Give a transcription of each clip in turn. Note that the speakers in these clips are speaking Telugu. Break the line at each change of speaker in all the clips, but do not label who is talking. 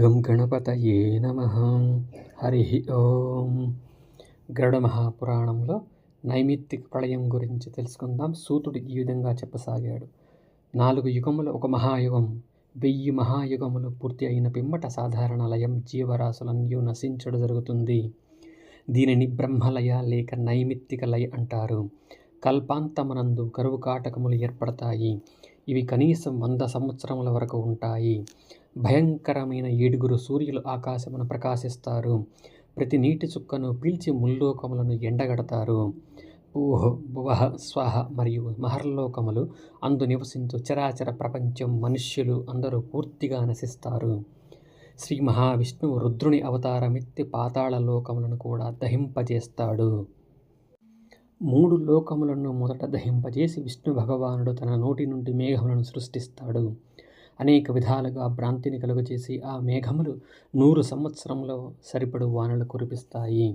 గం గణపతయే నమ. హరి ఓం. గరుడ మహాపురాణంలో నైమిత్తిక ప్రళయం గురించి తెలుసుకుందాం. సూతుడు ఈ విధంగా చెప్పసాగాడు. నాలుగు యుగములు ఒక మహాయుగం వెయ్యి మహాయుగములు పూర్తి అయిన పిమ్మట సాధారణ లయం జీవరాశులన్నీ నశించడం జరుగుతుంది. దీనిని బ్రహ్మలయ లేక నైమిత్తిక లయ అంటారు. కల్పాంతమనందు కరువు కాటకములు ఏర్పడతాయి. ఇవి కనీసం వంద సంవత్సరముల వరకు ఉంటాయి. భయంకరమైన ఏడుగురు సూర్యులు ఆకాశమును ప్రకాశిస్తారు. ప్రతి నీటి చుక్కను పీల్చి ముల్లోకములను ఎండగడతారు. ఊహ భువహ స్వహ మరియు మహర్లోకములు అందు నివసించు చరాచర ప్రపంచం మనుష్యులు అందరూ పూర్తిగా నశిస్తారు. శ్రీ మహావిష్ణువు రుద్రుని అవతారమెత్తి పాతాళ లోకములను కూడా దహింపజేస్తాడు. మూడు లోకములను మొదట దహింపజేసి విష్ణు భగవానుడు తన నోటి నుండి మేఘములను సృష్టిస్తాడు. అనేక విధాలుగా భ్రాంతిని కలుగజేసి ఆ మేఘములు నూరు సంవత్సరంలో సరిపడు వానలు కురిపిస్తాయి.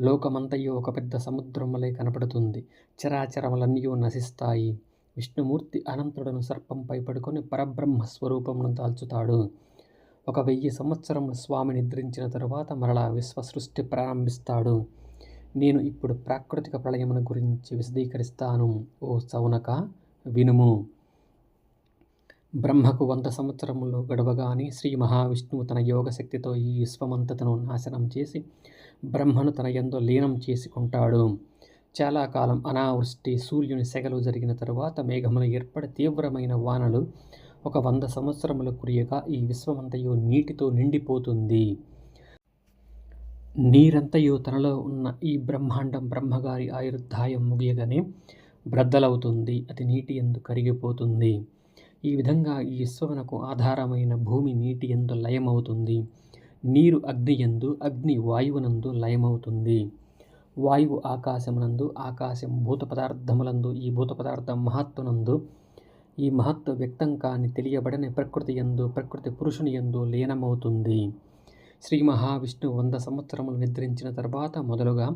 లోకమంతయు ఒక పెద్ద సముద్రములే కనపడుతుంది. చరాచరములన్నీ నశిస్తాయి. విష్ణుమూర్తి అనంతుడను సర్పంపై పడుకొని పరబ్రహ్మ స్వరూపమును దాల్చుతాడు. ఒక వెయ్యి సంవత్సరములు స్వామి నిద్రించిన తరువాత మరలా విశ్వసృష్టి ప్రారంభిస్తాడు. నేను ఇప్పుడు ప్రాకృతిక ప్రళయమును గురించి విశదీకరిస్తాను. ఓ సౌనక వినుము. బ్రహ్మకు వంద సంవత్సరములు గడవగానే శ్రీ మహావిష్ణువు తన యోగశక్తితో ఈ విశ్వమంతతను నాశనం చేసి బ్రహ్మను తన ఎందు లీనం చేసుకుంటాడు. చాలా కాలం అనావృష్టి సూర్యుని సెగలు జరిగిన తరువాత మేఘములు ఏర్పడి తీవ్రమైన వానలు ఒక వంద సంవత్సరముల కురియగా ఈ విశ్వమంతయు నీటితో నిండిపోతుంది. నీరంతయు తనలో ఉన్న ఈ బ్రహ్మాండం బ్రహ్మగారి ఆయుర్ధాయం ముగియగానే బ్రద్దలవుతుంది. అది నీటి ఎందు కరిగిపోతుంది. ఈ విధంగా ఈ విశ్వమునకు ఆధారమైన భూమి నీటి ఎందు లయమవుతుంది. నీరు అగ్ని ఎందు అగ్ని వాయువునందు లయమవుతుంది. వాయువు ఆకాశమునందు ఆకాశం భూత పదార్థములందు ఈ భూత పదార్థం మహత్తునందు ఈ మహత్వ వ్యక్తం కాని తెలియబడని ప్రకృతి ఎందు ప్రకృతి పురుషుని ఎందు లీనమవుతుంది. శ్రీ మహావిష్ణువు వంద సంవత్సరములు నిద్రించిన తర్వాత మొదలుగా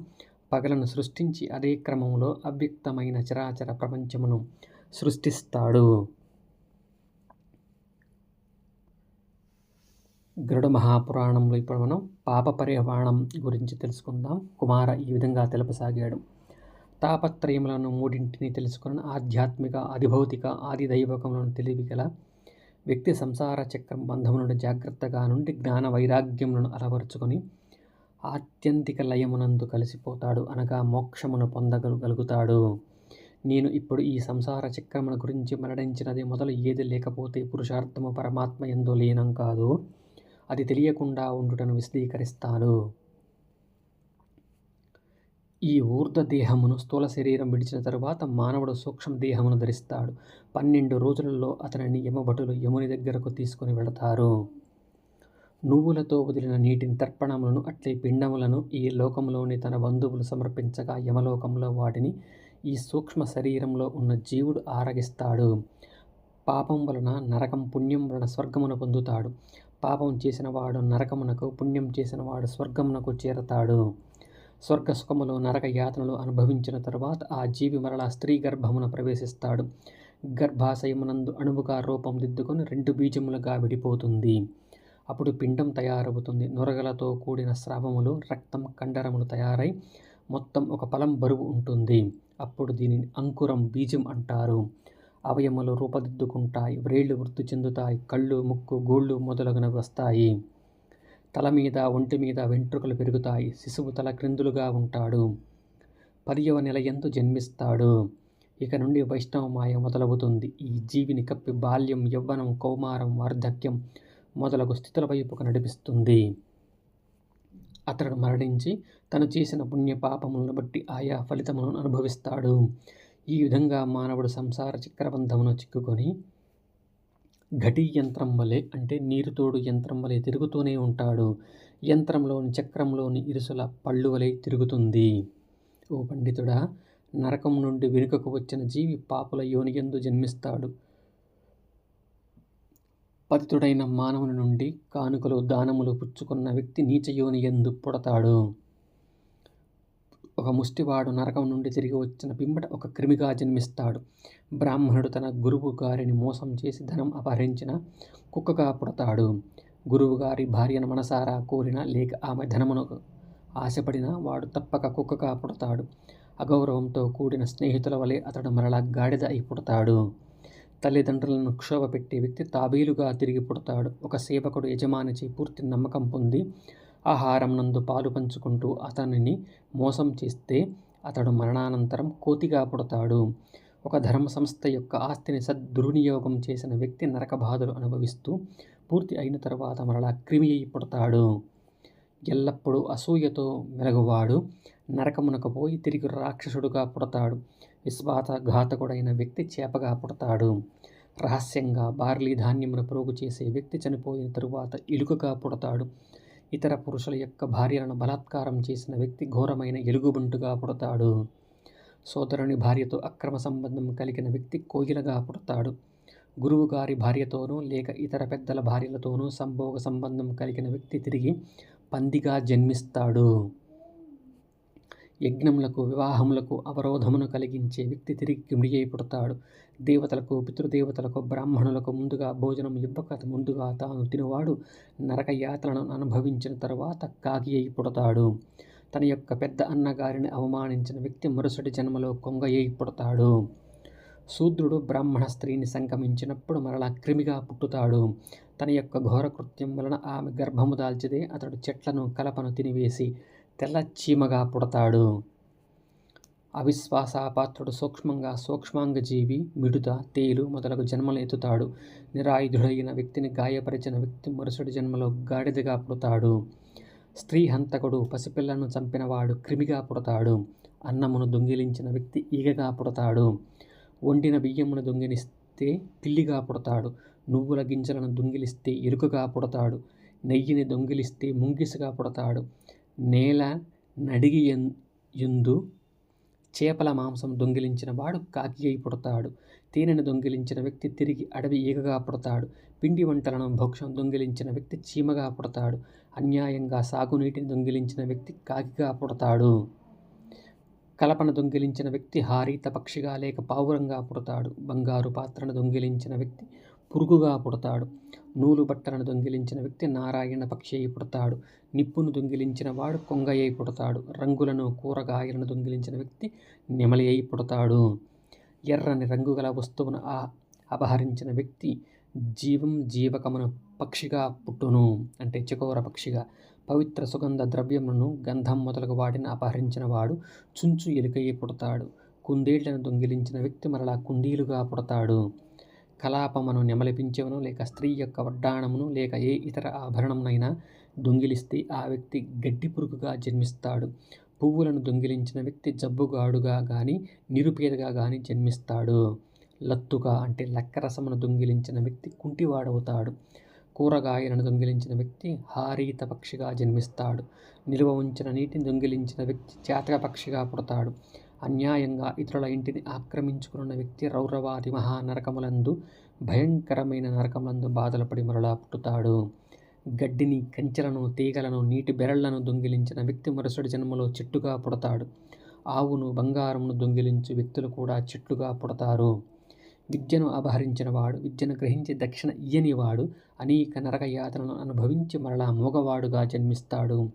పగలను సృష్టించి అదే క్రమంలో అవ్యక్తమైన చరాచర ప్రపంచమును సృష్టిస్తాడు. గరుడ మహాపురాణంలో ఇప్పుడు మనం పాప పరిహవాణం గురించి తెలుసుకుందాం. కుమార ఈ విధంగా తెలుపసాగాడు. తాపత్రయములను మూడింటిని తెలుసుకున్న ఆధ్యాత్మిక అధిభౌతిక ఆది దైవకములను తెలివిగల వ్యక్తి సంసార చక్రం బంధము నుండి జాగ్రత్తగా నుండి జ్ఞాన వైరాగ్యములను అలవరుచుకొని ఆత్యంతిక లయమునందు కలిసిపోతాడు. అనగా మోక్షమును పొందగలుగుతాడు నేను ఇప్పుడు ఈ సంసార చక్రముల గురించి మరణించినది మొదలు ఏది లేకపోతే పురుషార్థము పరమాత్మ ఎందు లీనం కాదు. అది తెలియకుండా ఉండుటను విశదీకరిస్తాను. ఈ ఊర్ధ దేహమును స్థూల శరీరం విడిచిన తరువాత మానవుడు సూక్ష్మ దేహమును ధరిస్తాడు. పన్నెండు రోజులలో అతనిని యమభటులు యముని దగ్గరకు తీసుకుని వెళతారు. నువ్వులతో వదిలిన నీటిని తర్పణములను అట్లే పిండములను ఈ లోకంలోని తన బంధువులు సమర్పించగా యమలోకంలో వాటిని ఈ సూక్ష్మ శరీరంలో ఉన్న జీవుడు ఆరగిస్తాడు. పాపం వలన నరకం పుణ్యం వలన స్వర్గమును పొందుతాడు. పాపం చేసినవాడు నరకమునకు పుణ్యం చేసినవాడు స్వర్గమునకు చేరతాడు. స్వర్గ సుఖములు నరక యాతనలు అనుభవించిన తరువాత ఆ జీవి మరలా స్త్రీ గర్భమున ప్రవేశిస్తాడు. గర్భాశయమునందు అణువుగా రూపం దిద్దుకొని రెండు బీజములుగా విడిపోతుంది. అప్పుడు పిండం తయారవుతుంది. నొరగలతో కూడిన స్రావములు రక్తం కండరములు తయారై మొత్తం ఒక ఫలం బరువు ఉంటుంది. అప్పుడు దీనిని అంకురం బీజం అంటారు. అవయములు రూపదిద్దుకుంటాయి. వ్రేళ్ళు వృద్ధి చెందుతాయి. కళ్ళు ముక్కు గోళ్ళు మొదలగునవి వస్తాయి. తల మీద ఒంటి మీద వెంట్రుకలు పెరుగుతాయి. శిశువు తల క్రిందులుగా ఉంటాడు. పదియవ నెల ఎందు జన్మిస్తాడు. ఇక నుండి వైష్ణవ మాయ మొదలవుతుంది. ఈ జీవిని కప్పి బాల్యం యవ్వనం కౌమారం వార్ధక్యం మొదలగు స్థితుల వైపుకు నడిపిస్తుంది. అతడు మరణించి తను చేసిన పుణ్య పాపములను బట్టి ఆయా ఫలితములను అనుభవిస్తాడు. ఈ విధంగా మానవుడు సంసార చక్రబంధమును చిక్కుకొని ఘటీ యంత్రం వలె అంటే నీరుతోడు యంత్రం వలె తిరుగుతూనే ఉంటాడు. యంత్రంలోని చక్రంలోని ఇరుసుల పళ్ళు వలె తిరుగుతుంది. ఓ పండితుడా నరకం నుండి వెనుకకు వచ్చిన జీవి పాపుల యోనియందు జన్మిస్తాడు. పతితుడైన మానవుని నుండి కానుకలు దానములు పుచ్చుకున్న వ్యక్తి నీచ యోనియందు పుడతాడు. ఒక ముష్టివాడు నరకం నుండి తిరిగి వచ్చిన పిమ్మట ఒక క్రిమిగా జన్మిస్తాడు. బ్రాహ్మణుడు తన గురువు గారిని మోసం చేసి ధనం అపహరించిన కుక్కగా పుడతాడు. గురువుగారి భార్యను మనసారా కోరిన లేక ఆమె ధనమును ఆశపడిన వాడు తప్పక కుక్కగా పుడతాడు. అగౌరవంతో కూడిన స్నేహితుల వలె అతడు మరలా గాడిద అయి పుడతాడు. తల్లిదండ్రులను క్షోభ పెట్టే వ్యక్తి తాబీలుగా తిరిగి పుడతాడు. ఒక సేవకుడు యజమానిచి పూర్తి నమ్మకం పొంది ఆహారం నందు పాలు పంచుకుంటూ అతనిని మోసం చేస్తే అతడు మరణానంతరం కోతిగా పుడతాడు. ఒక ధర్మ సంస్థ యొక్క ఆస్తిని సద్దుర్వినియోగం చేసిన వ్యక్తి నరకబాధలు అనుభవిస్తూ పూర్తి అయిన తర్వాత మరలా క్రిమి అయి పుడతాడు. ఎల్లప్పుడూ అసూయతో మెలగువాడు నరకమునకు పోయి తిరిగి రాక్షసుడుగా పుడతాడు. విశ్వాసఘాతకుడైన వ్యక్తి చేపగా పుడతాడు. రహస్యంగా బార్లీ ధాన్యమును ప్రోగు చేసే వ్యక్తి చనిపోయిన తరువాత ఇలుకగా పుడతాడు. ఇతర పురుషుల యొక్క భార్యలను బలాత్కారం చేసిన వ్యక్తి ఘోరమైన ఎలుగుబంటుగా పుడతాడు. సోదరుని భార్యతో అక్రమ సంబంధం కలిగిన వ్యక్తి కోయిలగా పుడతాడు. గురువుగారి భార్యతోనూ లేక ఇతర పెద్దల భార్యలతోనూ సంభోగ సంబంధం కలిగిన వ్యక్తి తిరిగి పందిగా జన్మిస్తాడు. యజ్ఞములకు వివాహములకు అవరోధమును కలిగించే వ్యక్తి తిరిగి కిమిడి పుడతాడు దేవతలకు పితృదేవతలకు బ్రాహ్మణులకు ముందుగా భోజనం ఇవ్వక ముందుగా తాను తినవాడు. నరక యాత్రలను అనుభవించిన తర్వాత కాగి అయి పుడతాడు తన యొక్క పెద్ద అన్నగారిని అవమానించిన వ్యక్తి మరుసటి జన్మలో కొంగ అయి పుడతాడు శూద్రుడు బ్రాహ్మణ స్త్రీని సంగమించినప్పుడు మరలా క్రిమిగా పుట్టుతాడు. తన యొక్క ఘోర కృత్యం వలన ఆమె గర్భము దాల్చిదే అతడు చెట్లను కలపను తినివేసి తెల్ల చీమగా పుడతాడు. అవిశ్వాసాపాత్రుడు సూక్ష్మంగా సూక్ష్మాంగజీవి మిడుత తేలు మొదలగు జన్మలు ఎత్తుతాడు. నిరాయుధుడైన వ్యక్తిని గాయపరిచిన వ్యక్తి మరుసటి జన్మలో గాడిదగా పుడతాడు. స్త్రీ హంతకుడు పసిపిల్లను చంపినవాడు క్రిమిగా పుడతాడు. అన్నమును దొంగిలించిన వ్యక్తి ఈగగా పుడతాడు. వండిన బియ్యమును దొంగిలిస్తే పిల్లిగా పుడతాడు. నువ్వుల గింజలను దొంగిలిస్తే ఎరుకగా పుడతాడు. నెయ్యిని దొంగిలిస్తే ముంగిసగా పుడతాడు. నేల నడిగి ఎందు చేపల మాంసం దొంగిలించిన వాడు కాకి అయి పుడతాడు. తేనెను దొంగిలించిన వ్యక్తి తిరిగి అడవి ఈగగా పుడతాడు. పిండి వంటలను భోక్షం దొంగిలించిన వ్యక్తి చీమగా పుడతాడు. అన్యాయంగా సాగునీటిని దొంగిలించిన వ్యక్తి కాకిగా పుడతాడు. కలపను దొంగిలించిన వ్యక్తి హారీత పక్షిగా లేక పావురంగా పుడతాడు. బంగారు పాత్రను దొంగిలించిన వ్యక్తి పురుగుగా పుడతాడు. నూలు బట్టలను దొంగిలించిన వ్యక్తి నారాయణ పక్షి అయి పుడతాడు. నిప్పును దొంగిలించిన వాడు కొంగయ్యి పుడతాడు. రంగులను కూరగాయలను దొంగిలించిన వ్యక్తి నెమలి అయి పుడతాడు. ఎర్రని రంగు గల వస్తువును ఆ అపహరించిన వ్యక్తి జీవం జీవకమును పక్షిగా పుట్టును అంటే చకోర పక్షిగా. పవిత్ర సుగంధ ద్రవ్యమును గంధం మొదలగు వాటిని అపహరించిన వాడు చుంచు ఎలుకయ్యి పుడతాడు. కుందేళ్ళను దొంగిలించిన వ్యక్తి మరలా కుండీలుగా పుడతాడు. కలాపమును నెమలిపించవను లేక స్త్రీ యొక్క వడ్డాణమును లేక ఏ ఇతర ఆభరణమునైనా దొంగిలిస్తే ఆ వ్యక్తి గడ్డి పురుగుగా జన్మిస్తాడు. పువ్వులను దొంగిలించిన వ్యక్తి జబ్బుగాడుగా కానీ నిరుపేదగా కానీ జన్మిస్తాడు. లత్తుగా అంటే లక్కరసమును దొంగిలించిన వ్యక్తి కుంటివాడవుతాడు. కూరగాయలను దొంగిలించిన వ్యక్తి హారీత పక్షిగా జన్మిస్తాడు. నిలువ ఉంచిన నీటిని దొంగిలించిన వ్యక్తి చేతక పక్షిగా పుడతాడు. అన్యాయంగా ఇతరుల ఇంటిని ఆక్రమించుకున్న వ్యక్తి రౌరవాది మహానరకములందు భయంకరమైన నరకములందు బాధలు పడి మరలా పుట్టుతాడు. గడ్డిని కంచెలను తీగలను నీటి బెరళ్ళను దొంగిలించిన వ్యక్తి మరుసటి జన్మలో చెట్టుగా పుడతాడు. ఆవును బంగారమును దొంగిలించు వ్యక్తులు కూడా చెట్లుగా పుడతారు. విద్యను అపహరించిన వాడు విద్యను గ్రహించి దక్షిణ ఇయ్యని వాడు అనేక నరక యాతనను అనుభవించి మరలా మూగవాడుగా జన్మిస్తాడు.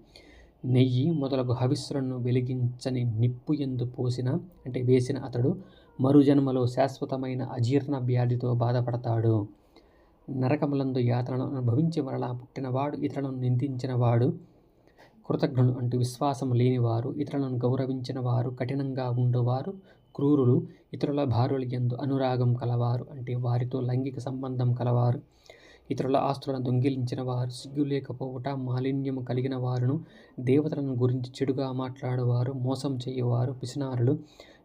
నెయ్యి మొదలగు హవిస్సులను వెలిగించని నిప్పు ఎందు పోసిన అంటే వేసిన అతడు మరుజన్మలో శాశ్వతమైన అజీర్ణ వ్యాధితో బాధపడతాడు. నరకములందు యాతనను అనుభవించి మరలా పుట్టినవాడు ఇతరులను నిందించినవాడు కృతజ్ఞులు అంటూ విశ్వాసం లేనివారు ఇతరులను గౌరవించిన వారు కఠినంగా ఉండేవారు క్రూరులు ఇతరుల భార్యలు ఎందు అనురాగం కలవారు అంటే వారితో లైంగిక సంబంధం కలవారు ఇతరుల ఆస్తులను దొంగిలించిన వారు సిగ్గు లేకపోవట మాలిన్యము కలిగిన వారును దేవతలను గురించి చెడుగా మాట్లాడేవారు మోసం చేయవారు పిసినారులు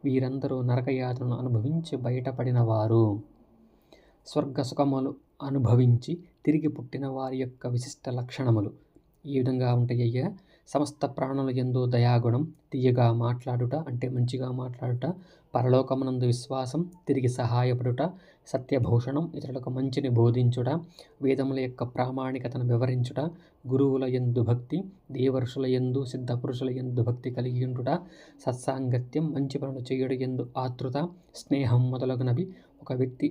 వీరందరూ నరకయాతను అనుభవించి బయటపడిన వారు స్వర్గ సుఖములు అనుభవించి తిరిగి పుట్టిన వారి యొక్క విశిష్ట లక్షణములు ఈ విధంగా ఉంటాయ్యా సమస్త ప్రాణుల ఎందు దయాగుణం తీయగా మాట్లాడుట అంటే మంచిగా మాట్లాడుట పరలోకమునందు విశ్వాసం తిరిగి సహాయపడుట సత్యభూషణం ఇతరులకు మంచిని బోధించుట వేదముల యొక్క ప్రామాణికతను వివరించుట గురువుల ఎందు భక్తి దేవర్షుల ఎందు సిద్ధపురుషుల ఎందు భక్తి కలిగి ఉండుట సత్సాంగత్యం మంచి పనులు చేయుడు ఎందు ఆతృత స్నేహం మొదలగునవి. ఒక వ్యక్తి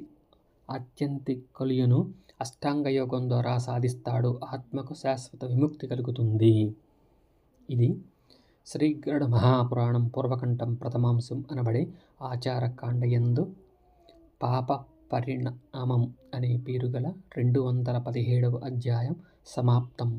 ఆత్యంతికులను అష్టాంగయోగం ద్వారా సాధిస్తాడు ఆత్మకు శాశ్వత విముక్తి కలుగుతుంది. ఇది శ్రీగరుడ మహాపురాణం పూర్వకంఠం ప్రథమాంశం అనబడే ఆచారకాండయందు పాప పరిణామం అనే పేరుగల రెండు వందల పదిహేడవ అధ్యాయం సమాప్తం.